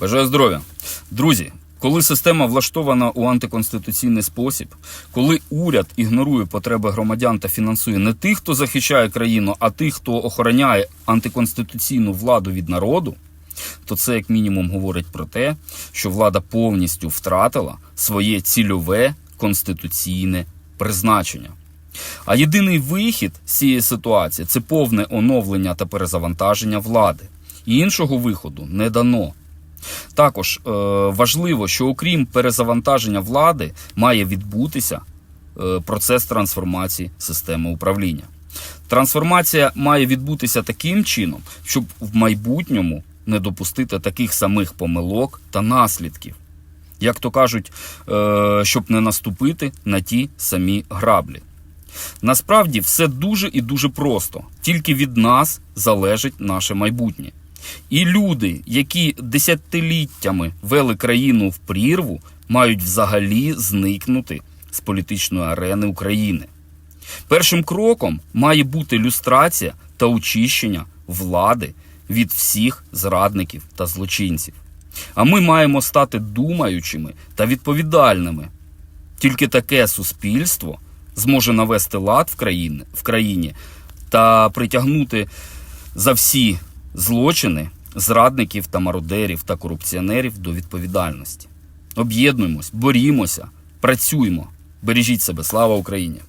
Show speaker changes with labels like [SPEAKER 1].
[SPEAKER 1] Бажаю здоров'я. Друзі, коли система влаштована у антиконституційний спосіб, коли уряд ігнорує потреби громадян та фінансує не тих, хто захищає країну, а тих, хто охороняє антиконституційну владу від народу, то це як мінімум говорить про те, що влада повністю втратила своє цільове конституційне призначення. А єдиний вихід з цієї ситуації це повне оновлення та перезавантаження влади. І іншого виходу не дано. Також е, важливо, що окрім перезавантаження влади, має відбутися е, процес трансформації системи управління. Трансформація має відбутися таким чином, щоб в майбутньому не допустити таких самих помилок та наслідків. Як то кажуть, е, щоб не наступити на ті самі граблі. Насправді все дуже і дуже просто. Тільки від нас залежить наше майбутнє. І люди, які десятиліттями вели країну в прірву, мають взагалі зникнути з політичної арени України. Першим кроком має бути люстрація та очищення влади від всіх зрадників та злочинців. А ми маємо стати думаючими та відповідальними. Тільки таке суспільство зможе навести лад в країні, в країні та притягнути за всі злочини зрадників та мародерів та корупціонерів до відповідальності. Об'єднуємось, борімося, працюємо, бережіть себе. Слава Україні!